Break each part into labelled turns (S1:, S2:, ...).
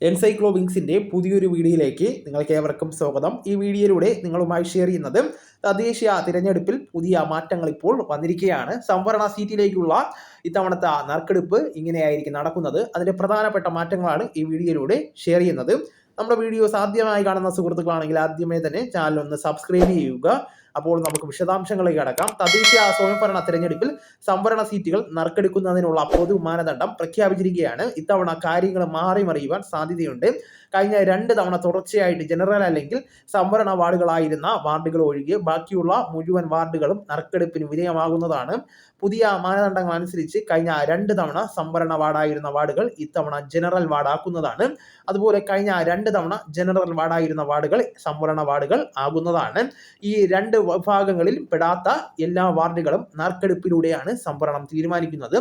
S1: എൻസൈക്ലോവിങ്സിന്റെ പുതിയൊരു വീഡിയോയിലേക്ക് നിങ്ങൾക്ക് ഏവർക്കും സ്വാഗതം. ഈ വീഡിയോയിലൂടെ നിങ്ങളുമായി ഷെയർ ചെയ്യുന്നത് തദ്ദേശീയ തിരഞ്ഞെടുപ്പിൽ പുതിയ മാറ്റങ്ങൾ ഇപ്പോൾ വന്നിരിക്കുകയാണ്. സംവരണ സീറ്റിലേക്കുള്ള ഇത്തവണത്തെ നറുക്കെടുപ്പ് ഇങ്ങനെയായിരിക്കും നടക്കുന്നത്. അതിന്റെ പ്രധാനപ്പെട്ട മാറ്റങ്ങളാണ് ഈ വീഡിയോയിലൂടെ ഷെയർ ചെയ്യുന്നത്. നമ്മുടെ വീഡിയോസ് ആദ്യമായി കാണുന്ന സുഹൃത്തുക്കളാണെങ്കിൽ ആദ്യമേ തന്നെ ചാനൽ ഒന്ന് സബ്സ്ക്രൈബ് ചെയ്യുക. അപ്പോൾ നമുക്ക് വിശദാംശങ്ങളിലേക്ക് കടക്കാം. തദ്ദേശീയ സ്വയംഭരണ തെരഞ്ഞെടുപ്പിൽ സംവരണ സീറ്റുകൾ നറുക്കെടുക്കുന്നതിനുള്ള പൊതു മാനദണ്ഡം പ്രഖ്യാപിച്ചിരിക്കുകയാണ്. ഇത്തവണ കാര്യങ്ങൾ മാറി മറിയുവാൻ സാധ്യതയുണ്ട്. കഴിഞ്ഞ രണ്ട് തവണ തുടർച്ചയായിട്ട് ജനറൽ അല്ലെങ്കിൽ സംവരണ വാർഡുകളായിരുന്ന വാർഡുകൾ ഒഴികെ ബാക്കിയുള്ള മുഴുവൻ വാർഡുകളും നറുക്കെടുപ്പിന് വിധേയമാകുന്നതാണ്. പുതിയ മാനദണ്ഡങ്ങൾ അനുസരിച്ച് കഴിഞ്ഞ രണ്ട് തവണ സംവരണ വാർഡായിരുന്ന വാർഡുകൾ ഇത്തവണ ജനറൽ വാർഡാക്കുന്നതാണ്. അതുപോലെ കഴിഞ്ഞ രണ്ട് തവണ ജനറൽ വാർഡായിരുന്ന വാർഡുകൾ സംവരണ വാർഡുകൾ ആകുന്നതാണ്. ഈ രണ്ട് വിഭാഗങ്ങളിൽ പെടാത്ത എല്ലാ വാർഡുകളും നറുക്കെടുപ്പിലൂടെയാണ് സംവരണം തീരുമാനിക്കുന്നത്.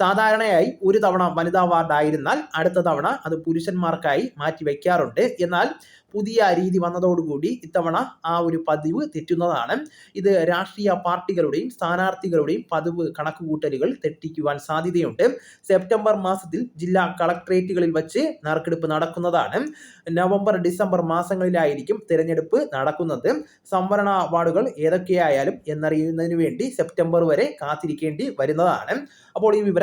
S1: സാധാരണയായി ഒരു തവണ വനിതാ വാർഡ് ആയിരുന്നാൽ അടുത്ത തവണ അത് പുരുഷന്മാർക്കായി മാറ്റി വയ്ക്കാറുണ്ട്. എന്നാൽ പുതിയ രീതി വന്നതോടുകൂടി ഇത്തവണ ആ ഒരു പതിവ് തെറ്റുന്നതാണ്. ഇത് രാഷ്ട്രീയ പാർട്ടികളുടെയും സ്ഥാനാർത്ഥികളുടെയും പതിവ് കണക്കുകൂട്ടലുകൾ തെറ്റിക്കുവാൻ സാധ്യതയുണ്ട്. സെപ്റ്റംബർ മാസത്തിൽ ജില്ലാ കളക്ട്രേറ്റുകളിൽ വച്ച് നറുക്കെടുപ്പ് നടക്കുന്നതാണ്. നവംബർ ഡിസംബർ മാസങ്ങളിലായിരിക്കും തിരഞ്ഞെടുപ്പ് നടക്കുന്നത്. സംവരണ വാർഡുകൾ ഏതൊക്കെയായാലും എന്നറിയുന്നതിന് വേണ്ടി സെപ്റ്റംബർ വരെ കാത്തിരിക്കേണ്ടി വരുന്നതാണ്. അപ്പോൾ ഈ